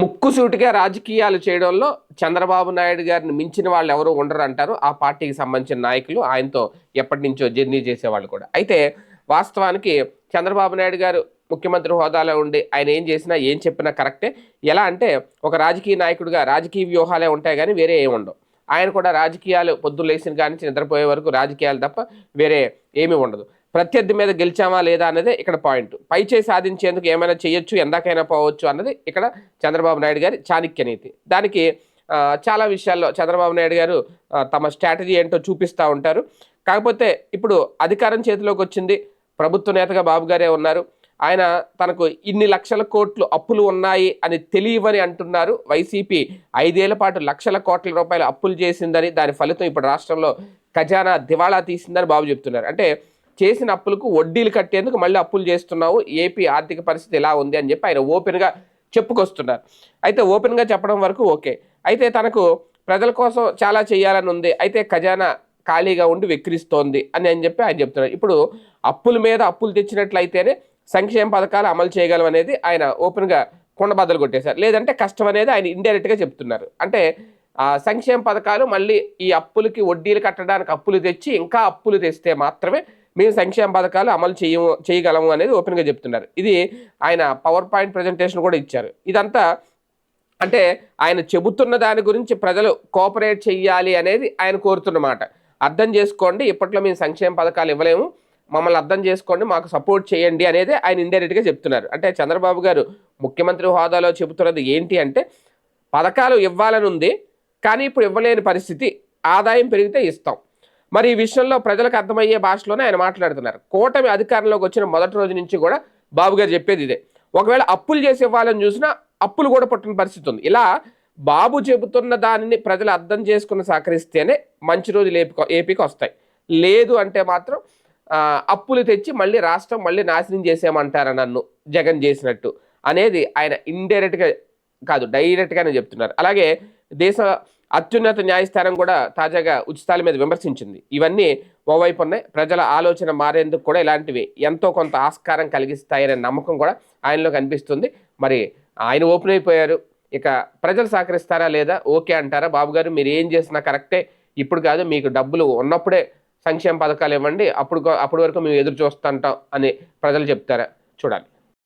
ముక్కుసూటిగా రాజకీయాలు చేయడంలో చంద్రబాబు నాయుడు గారిని మించిన వాళ్ళు ఎవరు ఉండరు అంటారు ఆ పార్టీకి సంబంధించిన నాయకులు ఆయనతో ఎప్పటి నుంచో జర్నీ చేసేవాళ్ళు కూడా. అయితే వాస్తవానికి చంద్రబాబు నాయుడు గారు ముఖ్యమంత్రి హోదాలో ఉండి ఆయన ఏం చేసినా ఏం చెప్పినా కరెక్టే. ఎలా అంటే ఒక రాజకీయ నాయకుడిగా రాజకీయ వ్యూహాలే ఉంటాయి కానీ వేరే ఏమి ఉండవు. ఆయన కూడా రాజకీయాలు పొద్దున్న లేచిన కాడి నిద్రపోయే వరకు రాజకీయాలు తప్ప వేరే ఏమీ ఉండదు. ప్రత్యర్థి మీద గెలిచామా లేదా అన్నదే ఇక్కడ పాయింట్. పై చేయి సాధించేందుకు ఏమైనా చేయొచ్చు ఎందాకైనా పోవచ్చు అన్నది ఇక్కడ చంద్రబాబు నాయుడు గారి చాణక్య నీతి. దానికి చాలా విషయాల్లో చంద్రబాబు నాయుడు గారు తమ స్ట్రాటజీ ఏంటో చూపిస్తూ ఉంటారు. కాకపోతే ఇప్పుడు అధికారం చేతిలోకి వచ్చింది. ప్రభుత్వ నేతగా బాబు గారే ఉన్నారు. ఆయన తనకు ఇన్ని లక్షల కోట్లు అప్పులు ఉన్నాయి అని తెలియవని అంటున్నారు. వైసీపీ ఐదేళ్ళ పాటు లక్షల కోట్ల రూపాయలు అప్పులు చేసిందని దాని ఫలితం ఇప్పుడు రాష్ట్రంలో ఖజానా దివాళా తీసిందని బాబు చెప్తున్నారు. అంటే చేసిన అప్పులకు వడ్డీలు కట్టేందుకు మళ్ళీ అప్పులు చేస్తున్నావు. ఏపీ ఆర్థిక పరిస్థితి ఎలా ఉంది అని చెప్పి ఆయన ఓపెన్గా చెప్పుకొస్తున్నారు. అయితే ఓపెన్గా చెప్పడం వరకు ఓకే. అయితే తనకు ప్రజల కోసం చాలా చేయాలని ఉంది. అయితే ఖజానా ఖాళీగా ఉండి వెక్కిరిస్తోంది అని అని చెప్పి ఆయన చెప్తున్నారు. ఇప్పుడు అప్పుల మీద అప్పులు తెచ్చినట్లయితేనే సంక్షేమ పథకాలు అమలు చేయగలం అనేది ఆయన ఓపెన్గా కొండబద్దలు కొట్టేశారు. లేదంటే కష్టం అనేది ఆయన ఇండైరెక్ట్గా చెప్తున్నారు. అంటే సంక్షేమ పథకాలు మళ్ళీ ఈ అప్పులకి వడ్డీలు కట్టడానికి అప్పులు తెచ్చి ఇంకా అప్పులు తెస్తే మాత్రమే మేము సంక్షేమ పథకాలు అమలు చేయము చేయగలము అనేది ఓపెన్గా చెప్తున్నారు. ఇది ఆయన పవర్ పాయింట్ ప్రజెంటేషన్ కూడా ఇచ్చారు. ఇదంతా అంటే ఆయన చెబుతున్న దాని గురించి ప్రజలు కోఆపరేట్ చేయాలి అనేది ఆయన కోరుతున్నమాట. అర్థం చేసుకోండి ఇప్పట్లో మేము సంక్షేమ పథకాలు ఇవ్వలేము. మమ్మల్ని అర్థం చేసుకోండి మాకు సపోర్ట్ చేయండి అనేది ఆయన ఇండైరెక్ట్గా చెప్తున్నారు. అంటే చంద్రబాబు గారు ముఖ్యమంత్రి హోదాలో చెబుతున్నది ఏంటి అంటే పథకాలు ఇవ్వాలని ఉంది కానీ ఇప్పుడు ఇవ్వలేని పరిస్థితి ఆదాయం పెరిగితే ఇస్తాం. మరి ఈ విషయంలో ప్రజలకు అర్థమయ్యే భాషలోనే ఆయన మాట్లాడుతున్నారు. కూటమి అధికారంలోకి వచ్చిన మొదటి రోజు నుంచి కూడా బాబు గారు చెప్పేది ఇదే. ఒకవేళ అప్పులు చేసి ఇవ్వాలని చూసినా అప్పులు కూడా పుట్టిన పరిస్థితి ఉంది. ఇలా బాబు చెబుతున్న దానిని ప్రజలు అర్థం చేసుకుని సహకరిస్తేనే మంచి రోజులు ఏపీ ఏపీకి వస్తాయి. లేదు అంటే మాత్రం అప్పులు తెచ్చి మళ్ళీ రాష్ట్రం మళ్ళీ నాశనం చేసేయమంటారా నన్ను? జగన్ చేసినట్టు. అనేది ఆయన ఇండైరెక్ట్గా కాదు డైరెక్ట్గానే చెప్తున్నారు. అలాగే దేశ అత్యున్నత న్యాయస్థానం కూడా తాజాగా ఉచితాల మీద విమర్శించింది. ఇవన్నీ ఓవైపు ఉన్నాయి. ప్రజల ఆలోచన మారేందుకు కూడా ఇలాంటివి ఎంతో కొంత ఆస్కారం కలిగిస్తాయనే నమ్మకం కూడా ఆయనలో కనిపిస్తుంది. మరి ఆయన ఓపెన్ అయిపోయారు. ఇక ప్రజలు సహకరిస్తారా లేదా? ఓకే అంటారా? బాబు గారు మీరు ఏం చేసినా కరెక్టే. ఇప్పుడు కాదు మీకు డబ్బులు ఉన్నప్పుడే సంక్షేమ పథకాలు ఇవ్వండి. అప్పుడు అప్పటి వరకు మేము ఎదురు చూస్తుంటాం అని ప్రజలు చెప్తారా? చూడాలి.